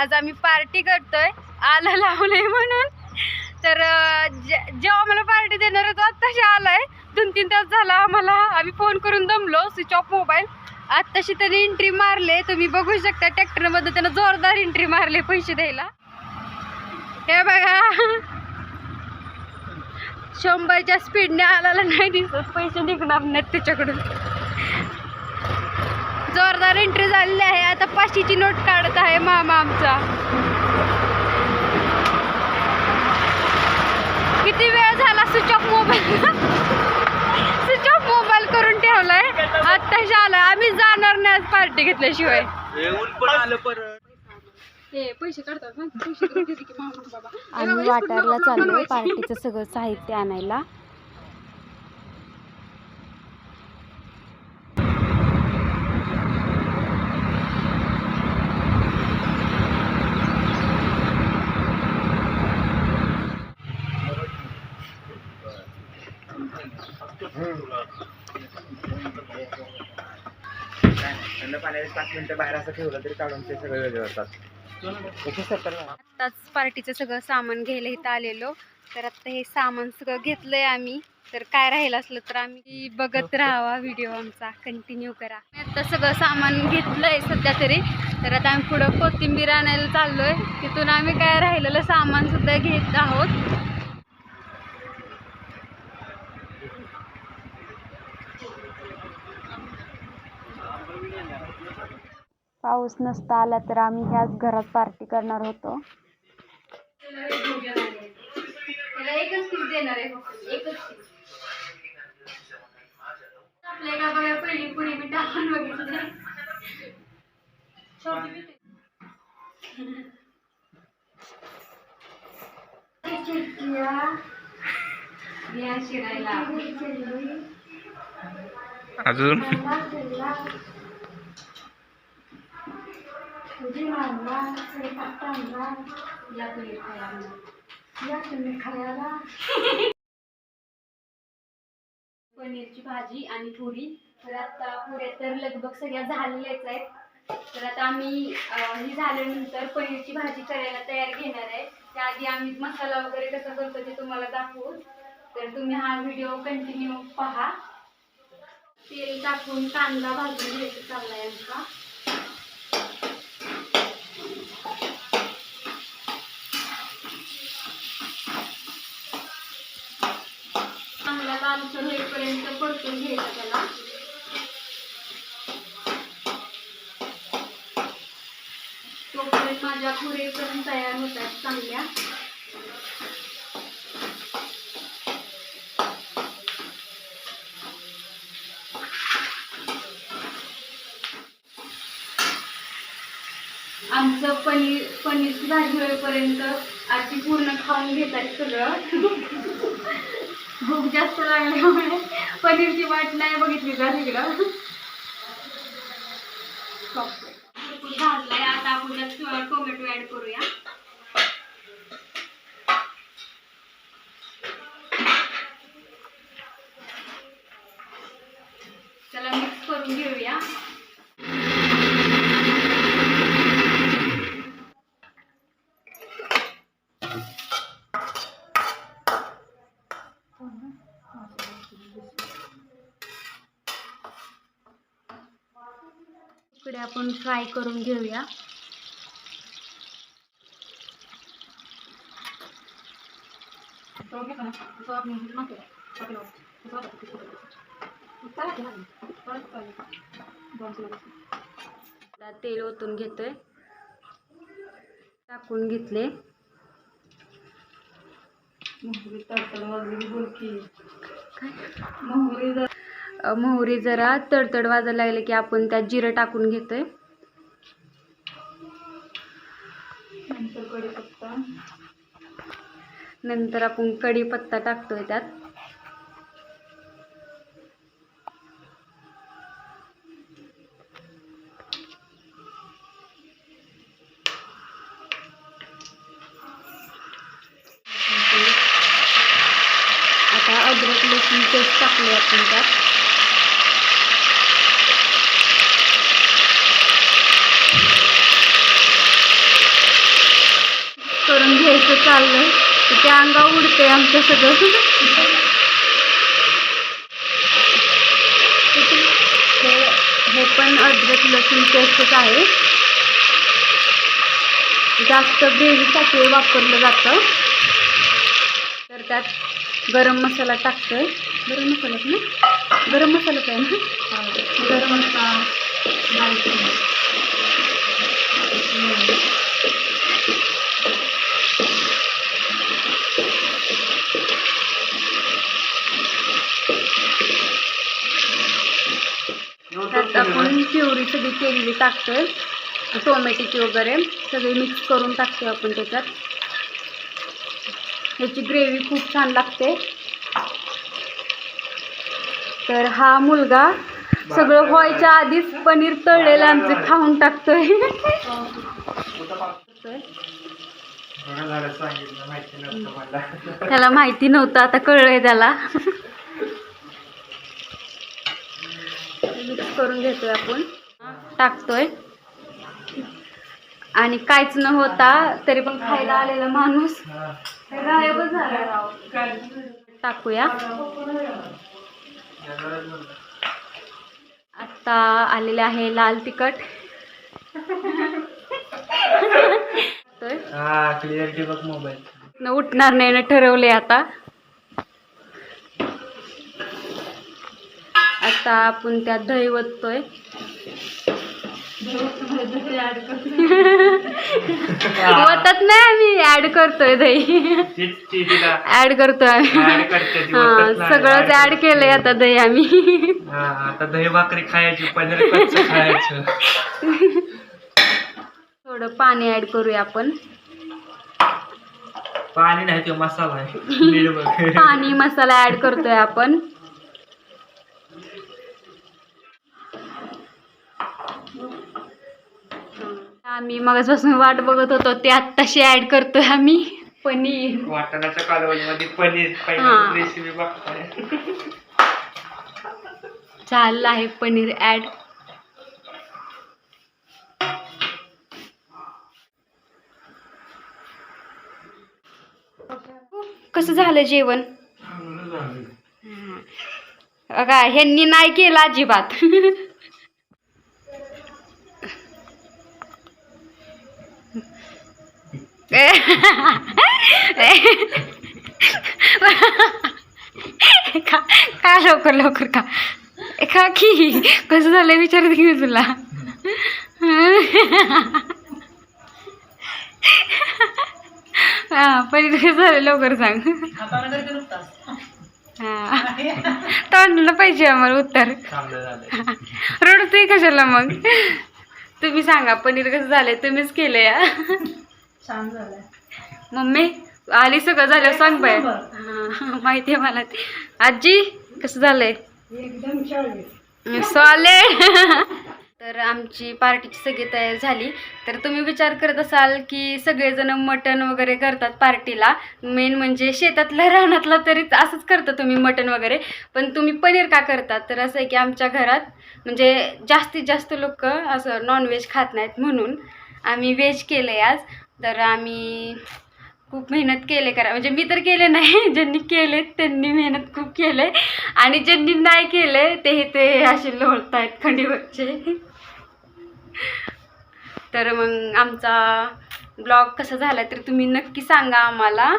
आज आम्ही पार्टी करतोय आलं लावलंय म्हणून. तर जेव्हा मला पार्टी देणार आहे तो आत्ताशी आलाय. दोन तीन तास झाला आम्हाला. आम्ही फोन करून दमलो स्विच ऑफ मोबाईल आत्ताशी त्याने एंट्री मारले. तुम्ही बघू शकता ट्रॅक्टरमध्ये त्यानं जोरदार एंट्री मारले पैसे द्यायला. हे बघा. शंभरच्या स्पीडने आल्याला नाही दिसत. पैसे निघणार नाहीत त्याच्याकडून. जोरदार एंट्री झालेली आहे. आता पाचशेची नोट काढत आहे मामा आमचा. किती वेळ झाला switch off mobile switch off mobile करून ठेवलाय. आत्ताशी आलाय आम्ही जाणार नाही आज पार्टी घेतल्याशिवाय. येऊन पण आलं परत हे पैसे काढतात ना. पैसे करून ठेवते की मामा बाबा आम्ही वाटारला चाललोय पार्टीचं सगळं साहित्य आणायला. थंड पाच मिनिटं बाहेर असं ठेवलं तरी काढून ते सगळे वेगळे होतात. आत्ताच पार्टीचं सगळं सामान घ्यायला इथं आलेलो. तर आता हे सामान सगळं घेतलंय आम्ही. तर काय राहिलं असलं तर आम्ही बघत राहावा व्हिडिओ आमचा. कंटिन्यू करा. आता सगळं सामान घेतलंय सध्या तरी. तर आता आम्ही पुढं कोथिंबीर आणायला चाललोय. तिथून आम्ही काय राहिलेलं सामान सुद्धा घेत आहोत. पाऊस नसता आला तर आम्ही ह्याच घरात पार्टी करणार होतो. त्याला एकच पीस देणार आहे फक्त एकच पीस आपल्या का बघा पहिली पुढे मी टाकून बघितलं छोटी पीस या तुम्ही अजून या तुम्ही खायला पनीरची भाजी आणि पुरी. तर आता पुऱ्या तर लगभग सगळ्या झालेल्याच आहेत. तर आता आम्ही ही झाल्यानंतर पनीरची भाजी करायला तयार घेणार आहे. त्याआधी आम्ही मसाला वगैरे कसा करतो ते तुम्हाला दाखवू. तर तुम्ही हा व्हिडिओ कंटिन्यू पहा. तेल टाकून कांदा भाजून घ्यायचा चाललाय आमचा. लालसर होईपर्यंत परतून घ्यायचा त्याला. तोपर्यंत माझ्या पुरे पण तयार होतात चांगल्या. आमचं पनीर पनीरची भाजी होईपर्यंत आजी पूर्ण खाऊन घेतात सगळं. भूक जास्त लागल्यामुळे पनीरची वाट नाही बघितली का तिकडं? भाजलाय आता आपण टोमॅटो ऍड करूया. त्याला मिक्स करून घेऊया. इकडे आपण फ्राय करून घेऊया. तेल ओतून घेतोय. टाकून घेतले. अ, मोहरी जरा तडतड वाजायला लागले की आपण त्यात जिरं टाकून घेतोय. नंतर आपण कढीपत्ता टाकतोय त्यात. आता अद्रक लसूण पेस्ट टाकले आपण त्यात. करायचं चाललंय. तर त्या अंगा उडते आमच्या सगळं. हे हे पण अद्रक लसूण पेस्टच आहे. जास्त ग्रेव्हीसाठी वापरलं जातं. तर त्यात गरम मसाला टाकतोय. गरम मसालाच ना गरम मसालाच आहे ना? गरम मसाला दालचिनी त्यात आपण प्युरी सगळी केलेली टाकतोय. टोमॅटोची वगैरे सगळी मिक्स करून टाकतोय आपण त्याच्यात. ह्याची ग्रेव्ही खूप छान लागते. तर हा मुलगा सगळं व्हायच्या आधीच पनीर तळलेलं आमचं खाऊन टाकतोय. त्याला माहिती नव्हतं आता कळलंय त्याला मिक्स करून घेतोय आपण. टाकतोय. आणि काहीच न होता तरी पण खायला आलेला माणूस गायबच झाला राव. टाकूया. आता आलेले आहे लाल तिखट. तर क्लिअरिटी बघ मोबाईल न उठणार नाही ना ठरवले आता. आता आपण त्यात दही ओततोय ओतत नाही आम्ही ऍड करतोय दही. ऍड करतोय आम्ही. हा सगळंच ऍड केलंय आता दही आम्ही. हा आता दही भाकरी खायची थोडं पाणी ऍड करूया आपण. पाणी नाही तो मसाला पाणी मसाला ऍड करतोय आपण. आम्ही मगाचपासून वाट बघत होतो ते आत्ताशी ऍड करतोय आम्ही. पनीर. वाटणाच्या कालवणीमध्ये पनीर हा. पहिली रेसिपी बघताय. चाललं आहे पनीर ऍड कसं झालं जेवण? का ह्यांनी नाही केलं अजिबात. का का लवकर लवकर का? का की? कसं झालं विचारत की मी तुला? हा पहिले कसं झालं लवकर सांग. हा. तोंडलं पाहिजे आम्हाला उत्तर. रडतोय कशाला मग? तुम्ही सांगा पनीर कसं झालंय? तुम्हीच केलं या छान झालंय. मम्मी आली सगळं झालं सांग बाय माहिती आहे मला ते. आजी कसं झालंय? एकदम छान सॉलिड तर आमची पार्टीची सगळी तयारी झाली. तर तुम्ही विचार करत असाल की सगळेजण मटण वगैरे करतात पार्टीला. मेन म्हणजे शेतातला रानातला तरी असंच करता तुम्ही मटण वगैरे. पण तुम्ही पनीर का करतात? तर असं आहे की आमच्या घरात म्हणजे जास्तीत जास्त लोक असं नॉनव्हेज खात नाहीत म्हणून. आम्ही व्हेज केलं आहे आज. तर आम्ही खूप मेहनत केले करा म्हणजे मी तर केले नाही ज्यांनी केले त्यांनी मेहनत खूप केले. आणि ज्यांनी नाही केले ते ते असे लोळत आहेत खंडीवरचे. तर मग आमचा ब्लॉग कसा झाला तर तुम्ही नक्की सांगा आम्हाला.